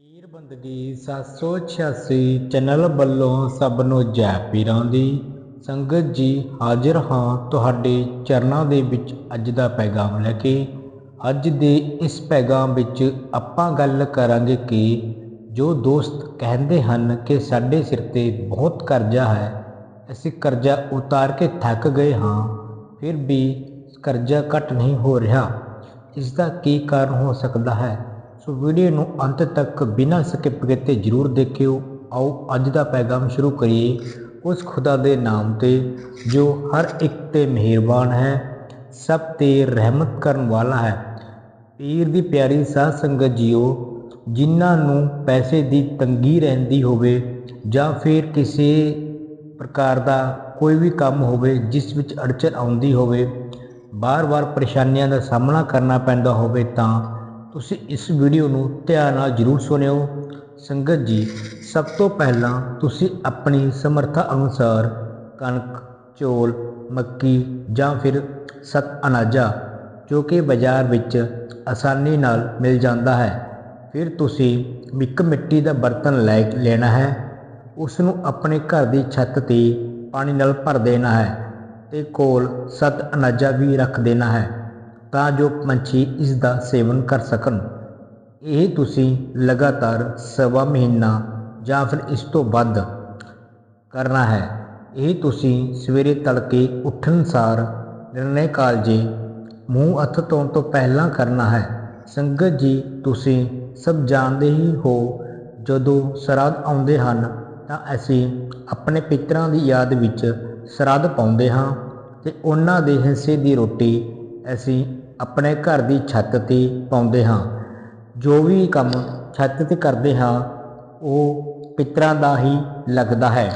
ਪੀਰ ਬੰਦਗੀ 786 ਚੈਨਲ ਵੱਲੋਂ ਸਭ ਨੂੰ ਜੈ ਪੀਰਾਂ ਦੀ। ਸੰਗਤ ਜੀ, ਹਾਜ਼ਰ ਹਾਂ ਤੁਹਾਡੇ ਚਰਨਾਂ ਦੇ ਵਿੱਚ ਅੱਜ ਦਾ ਪੈਗਾਮ ਲੈ ਕੇ। ਅੱਜ ਦੇ ਇਸ ਪੈਗਾਮ ਵਿੱਚ ਆਪਾਂ ਗੱਲ ਕਰਾਂਗੇ ਕਿ ਜੋ ਦੋਸਤ ਕਹਿੰਦੇ ਹਨ ਕਿ ਸਾਡੇ ਸਿਰ ਤੇ ਬਹੁਤ ਕਰਜ਼ਾ ਹੈ, ਅਸੀਂ ਕਰਜ਼ਾ ਉਤਾਰ ਕੇ ਥੱਕ ਗਏ ਹਾਂ, ਫਿਰ ਵੀ ਕਰਜ਼ਾ ਘਟ ਨਹੀਂ ਹੋ ਰਿਹਾ। ਇਸ ਦਾ ਕੀ ਕਾਰਨ ਹੋ ਸਕਦਾ ਹੈ? ਸੋ ਵੀਡੀਓ ਨੂੰ ਅੰਤ ਤੱਕ ਬਿਨਾਂ ਸਕਿਪ ਕੀਤੇ ਜ਼ਰੂਰ ਦੇਖਿਓ। ਆਓ ਅੱਜ ਦਾ ਪੈਗਾਮ ਸ਼ੁਰੂ ਕਰੀਏ ਉਸ ਖੁਦਾ ਦੇ ਨਾਮ ਤੇ, ਜੋ ਹਰ ਇੱਕ ਤੇ ਮਿਹਰਬਾਨ ਹੈ, ਸਭ ਤੇ ਰਹਿਮਤ ਕਰਨ ਵਾਲਾ ਹੈ। ਪੀਰ ਦੀ ਪਿਆਰੀ ਸਾਧ ਸੰਗਤ ਜੀਓ, ਜਿਨ੍ਹਾਂ ਨੂੰ ਪੈਸੇ ਦੀ ਤੰਗੀ ਰਹਿੰਦੀ ਹੋਵੇ ਜਾਂ ਫਿਰ ਕਿਸੇ ਪ੍ਰਕਾਰ ਦਾ ਕੋਈ ਵੀ ਕੰਮ ਹੋਵੇ, ਜਿਸ ਵਿੱਚ ਅੜਚਨ ਆਉਂਦੀ ਹੋਵੇ ਬਾਰ-ਬਾਰ ਪਰੇਸ਼ਾਨੀਆਂ ਦਾ ਸਾਹਮਣਾ ਕਰਨਾ ਪੈਂਦਾ ਹੋਵੇ ਤਾਂ ਤੁਸੀਂ ਇਸ ਵੀਡੀਓ ਨੂੰ ਧਿਆਨ ਨਾਲ ਜ਼ਰੂਰ ਸੁਣਿਓ। ਸੰਗਤ ਜੀ, ਸਭ ਤੋਂ ਪਹਿਲਾਂ ਤੁਸੀਂ ਆਪਣੀ ਸਮਰੱਥਾ ਅਨੁਸਾਰ ਕਣਕ, ਚੌਲ, ਮੱਕੀ ਜਾਂ ਫਿਰ ਸਤ ਅਨਾਜਾ, ਜੋ ਕਿ ਬਾਜ਼ਾਰ ਵਿੱਚ ਆਸਾਨੀ ਨਾਲ ਮਿਲ ਜਾਂਦਾ ਹੈ, ਫਿਰ ਤੁਸੀਂ ਇੱਕ ਮਿੱਟੀ ਦਾ ਬਰਤਨ ਲੈ ਲੈਣਾ ਹੈ। ਉਸ ਨੂੰ ਆਪਣੇ ਘਰ ਦੀ ਛੱਤ ਤੇ ਪਾਣੀ ਨਾਲ ਭਰ ਦੇਣਾ ਹੈ ਤੇ ਕੋਲ ਸਤ ਅਨਾਜਾ ਵੀ ਰੱਖ ਦੇਣਾ ਹੈ। ਤਾਂ ਜੋ ਪੰਛੀ ਇਸ ਦਾ ਸੇਵਨ ਕਰ ਸਕਣ। ਇਹ ਤੁਸੀਂ ਲਗਾਤਾਰ ਸਵਾ ਮਹੀਨਾ ਜਾਂ ਫਿਰ ਇਸ ਤੋਂ ਵੱਧ ਕਰਨਾ ਹੈ। ਇਹ ਤੁਸੀਂ ਸਵੇਰੇ ਤੜਕੇ ਉੱਠਣ ਸਾਰ ਨਿਰਣੇ ਕਾਲਜੇ ਮੂੰਹ ਹੱਥ ਧੋਣ ਤੋਂ ਪਹਿਲਾਂ ਕਰਨਾ ਹੈ। ਸੰਗਤ ਜੀ, ਤੁਸੀਂ ਸਭ ਜਾਣਦੇ ਹੀ ਹੋ, ਜਦੋਂ ਸਰਾਧ ਆਉਂਦੇ ਹਨ, ਤਾਂ ਅਸੀਂ ਆਪਣੇ ਪਿਤਰਾਂ ਦੀ ਯਾਦ ਵਿੱਚ ਸਰਾਧ ਪਾਉਂਦੇ ਹਾਂ ਤੇ ਉਹਨਾਂ ਦੇ ਹਿੱਸੇ ਦੀ ਰੋਟੀ ਅਸੀਂ ਆਪਣੇ ਘਰ ਦੀ ਛੱਤ ਤੇ ਪਾਉਂਦੇ ਹਾਂ। ਜੋ ਵੀ ਕੰਮ ਛੱਤ ਤੇ ਕਰਦੇ ਹਾਂ, ਉਹ ਪਿਤਰਾਂ ਦਾ ਹੀ ਲੱਗਦਾ ਹੈ।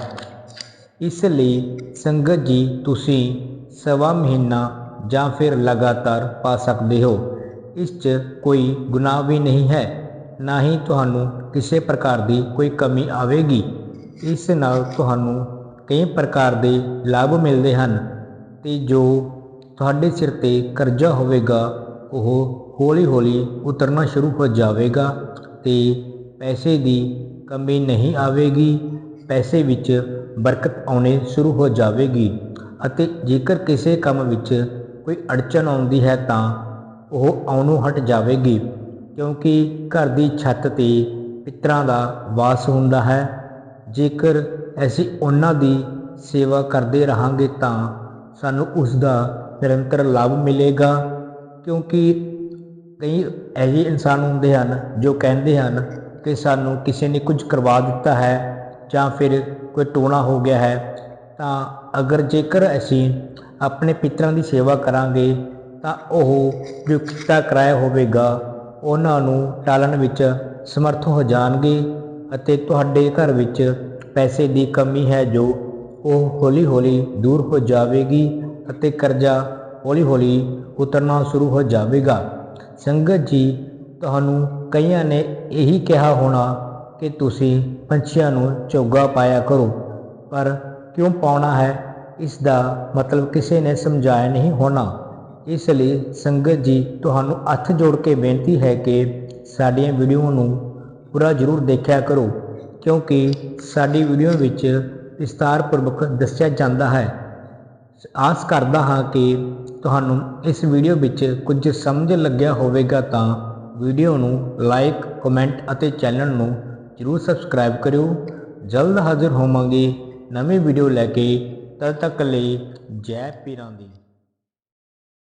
ਇਸ ਲਈ ਸੰਗਤ ਜੀ, ਤੁਸੀਂ ਸਵਾ ਮਹੀਨਾ ਜਾਂ ਫਿਰ ਲਗਾਤਾਰ ਪਾ ਸਕਦੇ ਹੋ। ਇਸ 'ਚ ਕੋਈ ਗੁਨਾਹ ਵੀ ਨਹੀਂ ਹੈ। ਨਾ ਹੀ ਤੁਹਾਨੂੰ ਕਿਸੇ ਪ੍ਰਕਾਰ ਦੀ ਕੋਈ ਕਮੀ ਆਵੇਗੀ। ਇਸ ਨਾਲ ਤੁਹਾਨੂੰ ਕਈ ਪ੍ਰਕਾਰ ਦੇ ਲਾਭ ਮਿਲਦੇ ਹਨ ਤੇ ਜੋ ਤੁਹਾਡੇ ਸਿਰ ਤੇ ਕਰਜ਼ਾ ਹੋਵੇਗਾ, ਉਹ ਹੌਲੀ-ਹੌਲੀ ਉਤਰਨਾ ਸ਼ੁਰੂ ਹੋ ਜਾਵੇਗਾ ਤੇ ਪੈਸੇ ਦੀ ਕਮੀ ਨਹੀਂ ਆਵੇਗੀ, ਪੈਸੇ ਵਿੱਚ ਬਰਕਤ ਆਉਣੀ ਸ਼ੁਰੂ ਹੋ ਜਾਵੇਗੀ ਅਤੇ ਜੇਕਰ ਕਿਸੇ ਕੰਮ ਵਿੱਚ ਕੋਈ ਅੜਚਨ ਆਉਂਦੀ ਹੈ ਤਾਂ ਉਹ ਆਉਣੋਂ ਹਟ ਜਾਵੇਗੀ, ਕਿਉਂਕਿ ਘਰ ਦੀ ਛੱਤ ਤੇ ਪਿਤਰਾਂ ਦਾ ਵਾਸ ਹੁੰਦਾ ਹੈ। ਜੇਕਰ ਅਸੀਂ ਉਹਨਾਂ ਦੀ ਸੇਵਾ ਕਰਦੇ ਰਹਾਂਗੇ ਤਾਂ ਸਾਨੂੰ ਉਸ ਦਾ ਨਿਰੰਤਰ ਲਾਭ ਮਿਲੇਗਾ। ਕਿਉਂਕਿ ਕਈ ਐਸੇ ਇਨਸਾਨ ਹੁੰਦੇ ਹਨ ਜੋ ਕਹਿੰਦੇ ਹਨ ਕਿ ਸਾਨੂੰ ਕਿਸੇ ਨੇ ਕੁਝ ਕਰਵਾ ਦਿੱਤਾ ਹੈ ਜਾਂ ਫਿਰ ਕੋਈ ਟੋਣਾ ਹੋ ਗਿਆ ਹੈ, ਤਾਂ ਅਗਰ ਜੇਕਰ ਅਸੀਂ ਆਪਣੇ ਪਿਤਰਾਂ ਦੀ ਸੇਵਾ ਕਰਾਂਗੇ, ਤਾਂ ਉਹ ਜੋ ਕੀਤਾ ਕਰਾਇਆ ਹੋਵੇਗਾ। ਉਹਨਾਂ ਨੂੰ ਟਾਲਣ ਵਿੱਚ ਸਮਰਥ ਹੋ ਜਾਣਗੇ ਅਤੇ ਤੁਹਾਡੇ ਘਰ ਵਿੱਚ ਪੈਸੇ ਦੀ ਕਮੀ ਹੈ ਜੋ ਉਹ ਹੌਲੀ-ਹੌਲੀ ਦੂਰ ਹੋ ਜਾਵੇਗੀ ਅਤੇ ਕਰਜ਼ਾ ਹੌਲੀ-ਹੌਲੀ ਉਤਰਨਾ ਸ਼ੁਰੂ ਹੋ ਜਾਵੇਗਾ। ਸੰਗਤ ਜੀ, ਤੁਹਾਨੂੰ ਕਈਆਂ ਨੇ ਇਹੀ ਕਿਹਾ ਹੋਣਾ ਕਿ ਤੁਸੀਂ ਪੰਛੀਆਂ ਨੂੰ ਚੋਗਾ ਪਾਇਆ ਕਰੋ, ਪਰ ਕਿਉਂ ਪਾਉਣਾ ਹੈ? ਇਸ ਦਾ ਮਤਲਬ ਕਿਸੇ ਨੇ ਸਮਝਾਇਆ ਨਹੀਂ ਹੋਣਾ। ਇਸ ਲਈ ਸੰਗਤ ਜੀ, ਤੁਹਾਨੂੰ ਹੱਥ ਜੋੜ ਕੇ ਬੇਨਤੀ ਹੈ ਕਿ ਸਾਡੀਆਂ ਵੀਡੀਓ ਨੂੰ ਪੂਰਾ ਜ਼ਰੂਰ ਦੇਖਿਆ ਕਰੋ, ਕਿਉਂਕਿ ਸਾਡੀ ਵੀਡੀਓ ਵਿੱਚ ਵਿਸਤਾਰਪੂਰਵਕ ਦੱਸਿਆ ਜਾਂਦਾ ਹੈ। ਆਸ ਕਰਦਾ ਹਾਂ ਕਿ ਤੁਹਾਨੂੰ ਇਸ ਵੀਡੀਓ ਵਿੱਚ ਕੁਝ ਸਮਝ ਲੱਗਿਆ ਹੋਵੇਗਾ ਤਾਂ ਵੀਡੀਓ ਨੂੰ ਲਾਈਕ, ਕਮੈਂਟ ਅਤੇ ਚੈਨਲ ਨੂੰ ਜਰੂਰ ਸਬਸਕ੍ਰਾਈਬ ਕਰਿਓ। ਜਲਦ ਹਾਜ਼ਰ ਹੋਵਾਂਗੇ ਨਵੀਂ ਵੀਡੀਓ ਲੈ ਕੇ। ਤਦ ਤੱਕ ਲਈ ਜੈ ਪੀਰਾਂ ਦੀ।